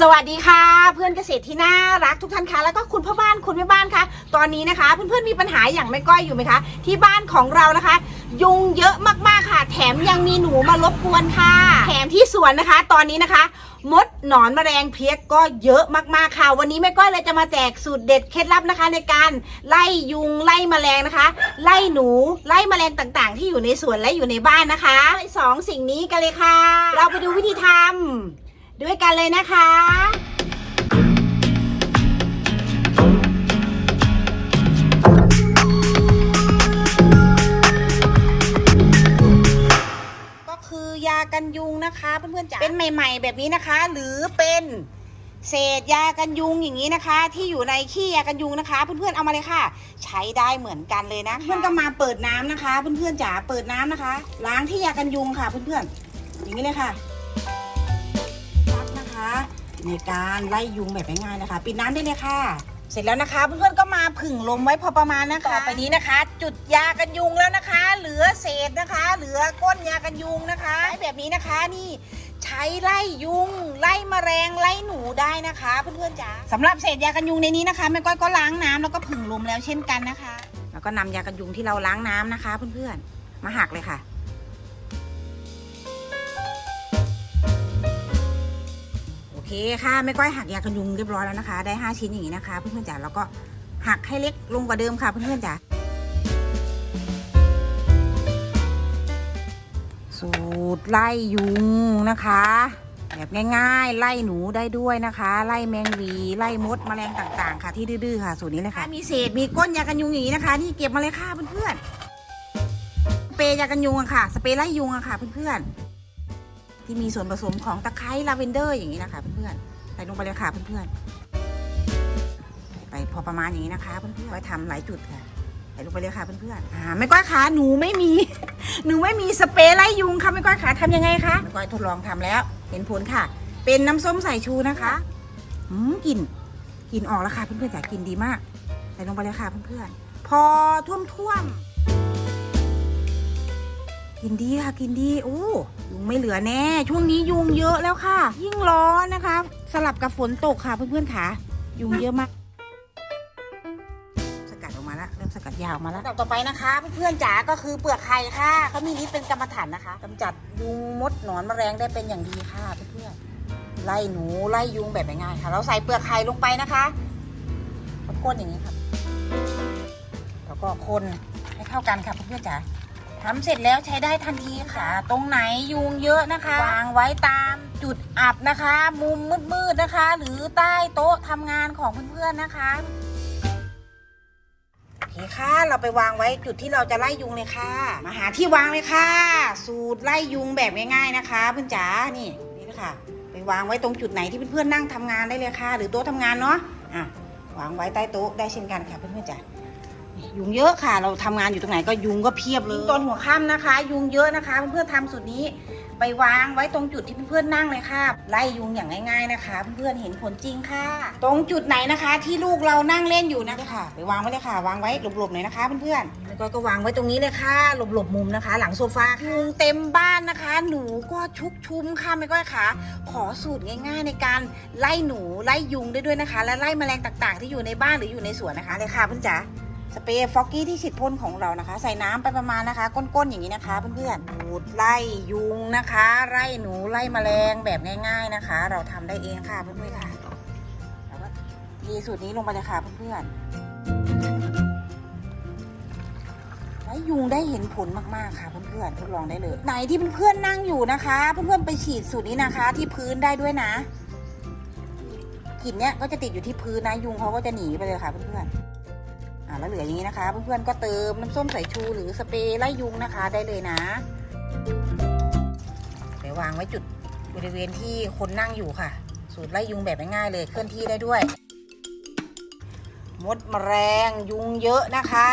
สวัสดีค่ะ เพื่อนเกษตรที่น่ารักทุกท่านคะแล้วก็คุณพ่อบ้านคุณแม่บ้านคะตอนนี้นะคะ เพื่อนๆมีปัญหาอย่างไม่ก้อยอยู่ไหมคะ ที่บ้านของเรานะคะ ยุงเยอะมากๆค่ะ แถมยังมีหนูมารบกวนค่ะ แถมที่สวนนะคะ ตอนนี้นะคะ มดหนอนแมลงเพี้ยก็เยอะมากๆค่ะ วันนี้แม่ก้อยเลยจะมาแจกสูตรเด็ดเคล็ดลับนะคะ ในการไล่ยุงไล่แมลงนะคะ ไล่หนูไล่แมลงต่างๆ ที่อยู่ในสวนและอยู่ในบ้านนะคะสองสิ่งนี้กันเลยค่ะ เราไปดูวิธีทำ ด้วยกันเลยนะคะก็คือยากันยุงนะคะเพื่อนๆจ๋าเป็นใหม่ ๆ แบบนี้นะคะ หรือเป็นเศษยากันยุงอย่างนี้นะคะ ที่อยู่ในขี้ยากันยุงนะคะ เพื่อนๆเอามาเลยค่ะ ใช้ได้เหมือนกันเลยนะเพื่อนก็มาเปิดน้ำนะคะ เพื่อนๆจ๋าเปิดน้ำนะคะ ล้างที่ยากันยุงค่ะ เพื่อนๆอย่างนี้เลยค่ะซักนะคะ ในการไล่ยุงแบบง่ายๆนะคะ ปิดน้ำได้เลยค่ะ เสร็จแล้วนะคะเพื่อนๆก็มาผึ่งลมไว้พอประมาณนะคะต่อไปนี้นะคะ จุดยากันยุงแล้วนะคะ เหลือเศษนะคะ เหลือก้นยากันยุงนะคะใช้แบบนี้นะคะนี่ใช้ไล่ยุง ไล่แมลงไล่หนูได้นะคะเพื่อนๆจ๋าสำหรับเศษยากันยุงในนี้นะคะแม่ก้อยก็ล้างน้ำแล้วก็ผึ่งลมแล้วเช่นกันนะคะ แล้วก็นำยากันยุงที่เราล้างน้ำนะคะ เพื่อนๆมาหักเลยค่ะ คค่ะแม่ก้อยหักยากันยุงเรียบร้อยแล้วนะคะ ได้ 5 ชิ้นอย่างนี้นะคะ เพื่อนๆจ๋าแล้วก็หักให้เล็กลงกว่าเดิมค่ะเพื่อนๆจ๋าสูตรไล่ยุงนะคะ แบบง่ายๆ ไล่หนูได้ด้วยนะคะ ไล่แมงวีไล่มดแมลงต่างๆ ค่ะที่ดื้อๆค่ะ สูตรนี้เลยค่ะ มีเศษมีก้นยากันยุงอย่างนี้นะคะ นี่เก็บมาเลยค่ะเพื่อนๆสเปรย์ยากันยุงอะค่ะ สเปรย์ไล่ยุงอะค่ะเพื่อนๆ ที่มีส่วนผสมของตะไคร้ลาเวนเดอร์อย่างนี้นะคะเพื่อนๆใส่ลงไปเลยค่ะเพื่อนๆไปพอประมาณอย่างนี้นะคะเพื่อนๆไว้ทำหลายจุดค่ะใส่ลงไปเลยค่ะเพื่อนๆอ่าไม่ก้อยขาหนูไม่มี หนูไม่มีสเปรย์ไล่ยุงค่ะไม่ก้อยขาทำยังไงคะไม่ก้อยทดลองทำแล้ว เห็นผลค่ะ เป็นน้ำส้มสายชูนะคะอืมกลิ่นกลิ่นออกแล้วค่ะเพื่อนๆจ๋ากลิ่นดีมากใส่ลงไปเลยค่ะเพื่อนๆพอท่วมๆ กินดีค่ะกินดีโอ้ยุงไม่เหลือแน่ ช่วงนี้ยุงเยอะแล้วค่ะ ยิ่งร้อนนะคะ สลับกับฝนตกค่ะเพื่อนๆค่ะยุงเยอะมาก สกัดออกมาแล้วเริ่มสกัดยาวมาแล้วต่อไปนะคะ เพื่อนๆจ๋าก็คือเปลือกไข่ค่ะเขามีฤทธิ์เป็นกรรมฐานนะคะกำจัดยุงมดหนอนแมลงได้เป็นอย่างดีค่ะเพื่อนๆไล่หนูไล่ยุงแบบง่ายๆค่ะ เราใส่เปลือกไข่ลงไปนะคะก้นอย่างนี้ครับแล้วก็คนให้เข้ากันค่ะเพื่อนๆจ๋า ทำเสร็จแล้วใช้ได้ทันทีค่ะ ตรงไหนยุงเยอะนะคะ วางไว้ตามจุดอับนะคะ มุมมืดๆนะคะ หรือใต้โต๊ะทำงานของเพื่อนๆนะคะเคค่ะ เราไปวางไว้จุดที่เราจะไล่ยุงเลยค่ะ มาหาที่วางเลยค่ะ สูตรไล่ยุงแบบง่ายๆนะคะเพื่อนจ๋า นี่นี่นะคะไปวางไว้ตรงจุดไหนที่เพื่อนๆนั่งทำงานได้เลยค่ะ หรือโต๊ะทำงานเนาะ อะ วางไว้ใต้โต๊ะได้เช่นกันค่ะเพื่อนๆจ๋า ยุงเยอะค่ะ เราทำงานอยู่ตรงไหนก็ยุงก็เพียบเลยตอนหัวค่ำนะคะ ยุงเยอะนะคะเพื่อนๆทำสูตรนี้ไปวางไว้ตรงจุดที่เพื่อนๆนั่งเลยค่ะ ไล่ยุงอย่างง่าย ๆนะคะ เพื่อนๆเห็นผลจริงค่ะ ตรงจุดไหนนะคะ ที่ลูกเรานั่งเล่นอยู่นะคะ ไปวางไว้เลยค่ะ วางไว้หลบๆหน่อยนะคะเพื่อนๆแล้วก็ก็วางไว้ตรงนี้เลยค่ะหลบๆมุมนะคะ หลังโซฟายุงเต็มบ้านนะคะ หนูก็ชุกชุมค่ะไม่ก้อยค่ะขอสูตรง่าย ๆ ในการไล่หนูไล่ยุงได้ด้วยนะคะ และไล่แมลงต่างๆ ที่อยู่ในบ้านหรืออยู่ในสวนนะคะเลยค่ะเพื่อนจ๋า สเปรย์ฟอกกี้ที่ฉีดพ่นของเรานะคะ ใส่น้ำไปประมาณนะคะก้นๆอย่างนี้นะคะเพื่อนๆดูดไล่ยุงนะคะ ไล่หนูไล่แมลงแบบง่าย ๆนะคะ เราทำได้เองค่ะเพื่อนๆค่ะแล้วก็เทสูตรนี้ลงไปเลยค่ะเพื่อนๆไล่ยุงได้เห็นผลมากๆค่ะเพื่อนๆทดลองได้เลย ไหนที่เพื่อนๆนั่งอยู่นะคะ เพื่อนๆไปฉีดสูตรนี้นะคะ ที่พื้นได้ด้วยนะกลิ่นเนี้ยก็จะติดอยู่ที่พื้นนะยุงเขาก็จะหนีไปเลยค่ะเพื่อนๆ แล้วเหลืออย่างนี้นะคะ เพื่อนๆก็เติมน้ำส้มสายชูหรือสเปรย์ไล่ยุงนะคะได้เลยนะไปวางไว้จุดบริเวณที่คนนั่งอยู่ค่ะ สูตรไล่ยุงแบบง่ายๆเลยเคลื่อนที่ได้ด้วย มดแมลงยุงเยอะนะคะ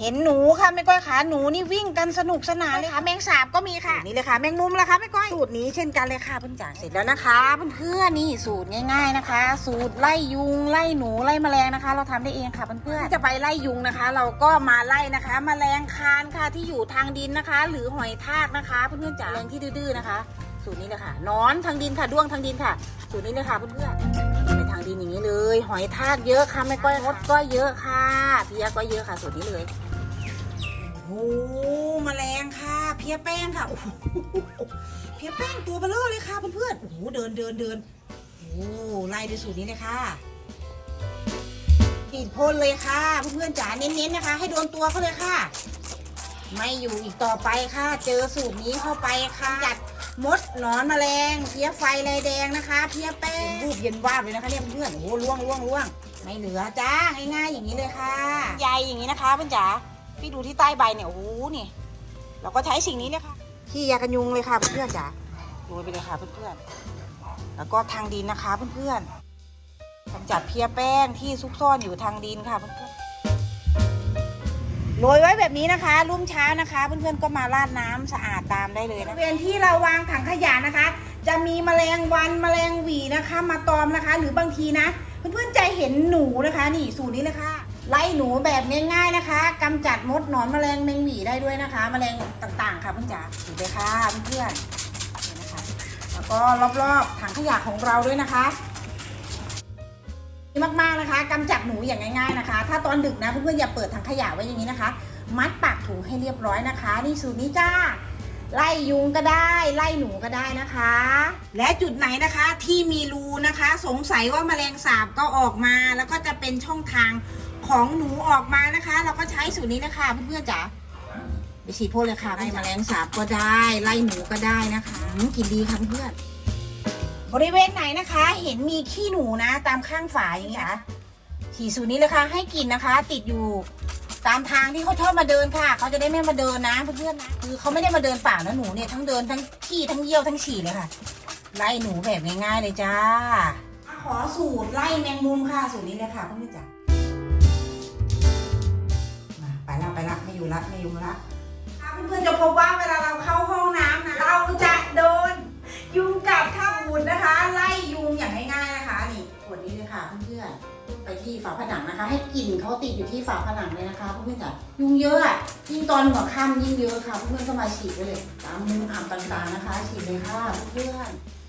เห็นหนูค่ะแม่ก้อยขาหนูนี่วิ่งกันสนุกสนานเลยค่ะ แมงสาบก็มีค่ะนี่เลยค่ะ แมงมุมละคะแม่ก้อยสูตรนี้เช่นกันเลยค่ะเพื่อนจ๋าเสร็จแล้วนะคะเพื่อนๆนี่สูตรง่าย ๆนะคะ สูตรไล่ยุงไล่หนูไล่แมลงนะคะ เราทำได้เองค่ะเพื่อนๆจะไปไล่ยุงนะคะ เราก็มาไล่นะคะ แมลงคานค่ะที่อยู่ทางดินนะคะ หรือหอยทากนะคะเพื่อนๆจ๋าแมลงที่ดื้อๆนะคะ สูตรนี้เลยค่ะหนอนทางดินค่ะด้วงทางดินค่ะ สูตรนี้เลยค่ะเพื่อนๆไปทางดินอย่างนี้เลย หอยทากเยอะค่ะไม่ก้อยมดก็เยอะค่ะเพียก็เยอะค่ะสูตรนี้เลย โอ้โหแมลงค่ะ เพียแป้งค่ะโอ้โหเพียแป้งตัวเบลอเลยค่ะเพื่อนๆโอ้โหเดินเดินเดินโอ้โหไล่ด้วยสูตรนี้เลยค่ะฉีดพ่นเลยค่ะ เพื่อนๆจ๋าเน้นๆนะคะ ให้โดนตัวเขาเลยค่ะ ไม่อยู่อีกต่อไปค่ะ เจอสูตรนี้เข้าไปค่ะจัดมดหนอนแมลงเพี้ยไฟลายแดงนะคะ เพี้ยแป้งรูปเย็นวาบเลยนะคะเนี่ยเพื่อนๆโอ้โหล่วงล่วงล่วงไม่เหลือจ้าง่ายๆอย่างนี้เลยค่ะใยอย่างนี้นะคะเพื่อนจ๋า พี่ดูที่ใต้ใบเนี่ยโอ้โหนี่ เราก็ใช้สิ่งนี้เลยค่ะขี้ยากันยุงเลยค่ะเพื่อนๆจ๋าโรยไปเลยค่ะเพื่อนๆแล้วก็ทางดินนะคะเพื่อนๆกำจัดเพี้ยแป้งที่ซุกซ่อนอยู่ทางดินค่ะเพื่อนๆโรยไว้แบบนี้นะคะ รุ่งเช้านะคะ เพื่อนๆก็มาราดน้ำสะอาดตามได้เลยนะบริเวณที่เราวางถังขยะนะคะ จะมีแมลงวันแมลงหวีนะคะ มาตอมนะคะ หรือบางทีนะ เพื่อนๆจะเห็นหนูนะคะ นี่สูตรนี้เลยค่ะ ไล่หนูแบบง่ายๆนะคะกำจัดมดหนอนแมลงแมงหวีได้ด้วยนะคะ แมลงต่างๆ ค่ะเพื่อนจ๋าดูเลยค่ะเพื่อนๆนะคะแล้วก็รอบๆถังขยะของเราด้วยนะคะมากๆนะคะกำจัดหนูอย่างง่าย ๆนะคะ ถ้าตอนดึกนะเพื่อนๆอย่าเปิดถังขยะไว้อย่างนี้นะคะ มัดปากถุงให้เรียบร้อยนะคะ นี่สูตรนี้จ้าไล่ยุงก็ได้ไล่หนูก็ได้นะคะ และจุดไหนนะคะที่มีรูนะคะ สงสัยว่าแมลงสาบก็ออกมา แล้วก็จะเป็นช่องทาง ของหนูออกมานะคะ เราก็ใช้สูตรนี้นะคะเพื่อนๆจ๋าไปฉีดพ่นเลยค่ะไล่แมลงสาบก็ได้ ไล่หนูก็ได้นะคะกินดีค่ะเพื่อนบริเวณไหนนะคะ เห็นมีขี้หนูนะ ตามข้างฝาอย่างนี้ค่ะฉีดสูตรนี้เลยค่ะให้กลิ่นนะคะ ติดอยู่ตามทางที่เขาชอบมาเดินค่ะเขาจะได้ไม่มาเดินนะเพื่อนๆนะคือเขาไม่ได้มาเดินป่านะหนูเนี่ยทั้งเดินทั้งขี้ทั้งเยี่ยวทั้งฉี่เลยค่ะไล่หนูแบบง่ายๆเลยจ้า ขอสูตรไล่แมงมุมค่ะสูตรนี้เลยค่ะเพื่อนๆจ้า ละไปละไม่อยู่ละไม่อยู่ละค่ะเพื่อนๆจะพบว่าเวลาเราเข้าห้องน้ำนะเราจะโดนยุงกัดข้าวูดนะคะ ไล่ยุงอย่างง่ายๆนะคะนี่ขวดนี้เลยค่ะเพื่อนๆไปที่ฝาผนังนะคะ ให้กลิ่นเขาติดอยู่ที่ฝาผนังเลยนะคะเพื่อนๆจ้ะยุงเยอะอะยิ่งตอนหัวค่ำยิ่งเยอะค่ะเพื่อนๆก็มาฉีดไว้เลยตามมุมอ่ำต่างๆนะคะ ฉีดเลยค่ะเพื่อนๆ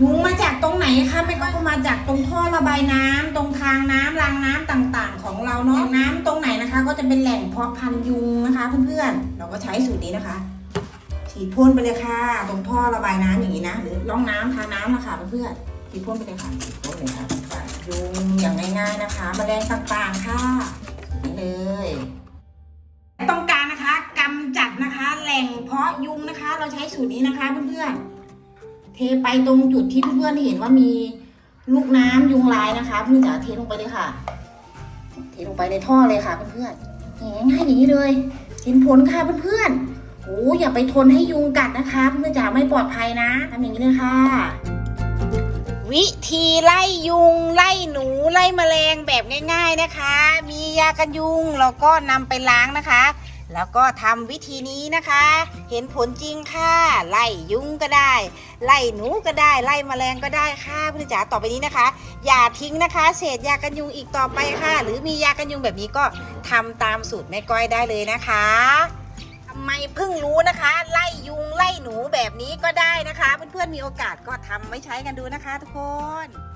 ยุงมาจากตรงไหนคะไม่ก็มาจากตรงท่อระบายน้ำตรงทางน้ำรางน้ำต่างๆ ของเราเนาะน้ำตรงไหนนะคะ ก็จะเป็นแหล่งเพาะพันธุ์ยุงนะคะเพื่อนๆเราก็ใช้สูตรนี้นะคะฉีดพ่นไปเลยค่ะ ตรงท่อระบายน้ำอย่างนี้นะหรือร่องน้ำทาน้ำนะคะเพื่อนๆฉีดพ่นไปเลยค่ะฉีดพ่นเลยค่ะยุงอย่างง่ายๆนะคะแมลงต่างๆค่ะนี่เลยต้องการนะคะกำจัดนะคะ แหล่งเพาะยุงนะคะ เราใช้สูตรนี้นะคะเพื่อนๆ เทไปตรงจุดที่เพื่อนๆเห็นว่ามีลูกน้ำยุงลายนะคะเพื่อนจ๋าเทลงไปเลยค่ะ เทลงไปในท่อเลยค่ะเพื่อนๆง่ายๆอย่างนี้เลยเห็นผลค่ะเพื่อนๆโอ้อย่าไปทนให้ยุงกัดนะคะเพื่อนจ๋าไม่ปลอดภัยนะทำอย่างนี้เลยค่ะ วิธีไล่ยุง ไล่หนูไล่แมลงแบบง่าย ๆนะคะ มียากันยุงแล้วก็นำไปล้างนะคะ แล้วก็ทำวิธีนี้นะคะ เห็นผลจริงค่ะ ไล่ยุงก็ได้ ไล่หนูก็ได้ ไล่แมลงก็ได้ค่ะเพื่อนจ๋าต่อไปนี้นะคะ อย่าทิ้งนะคะเศษยากันยุงอีกต่อไปค่ะ หรือมียากันยุงแบบนี้ก็ทำตามสูตรแม่ก้อยได้เลยนะคะทำไมเพิ่งรู้นะคะ ไล่ยุงไล่หนูแบบนี้ก็ได้นะคะ เพื่อนๆมีโอกาสก็ทำไว้ใช้กันดูนะคะ ทุกคน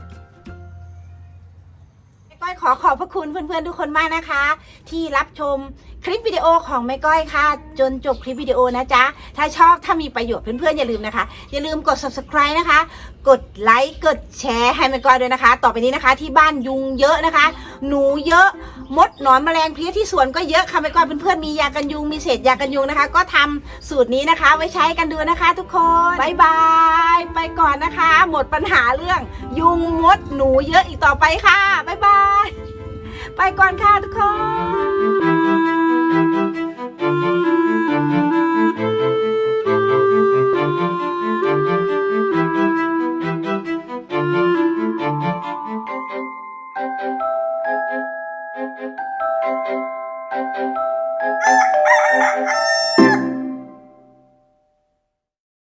ก้อยขอขอบพระคุณเพื่อนๆทุกคนมากนะคะ ที่รับชมคลิปวิดีโอของแม่ก้อยค่ะ จนจบคลิปวิดีโอนะจ๊ะ ถ้าชอบถ้ามีประโยชน์เพื่อนๆอย่าลืมนะคะ อย่าลืมกด subscribe นะคะ กดไลค์กดแชร์ให้แม่ก้อยด้วยนะคะ ต่อไปนี้นะคะ ที่บ้านยุงเยอะนะคะ หนูเยอะมดหนอนแมลงเพลี้ยที่สวนก็เยอะค่ะแม่ก้อยเพื่อนๆมียากันยุงมีเศษยากันยุงนะคะ ก็ทำสูตรนี้นะคะ ไว้ใช้กันดูนะคะ ทุกคนบายบายไปก่อนนะคะ หมดปัญหาเรื่องยุงมดหนูเยอะอีกต่อไปค่ะบายบาย ไปก่อนค่ะทุกคน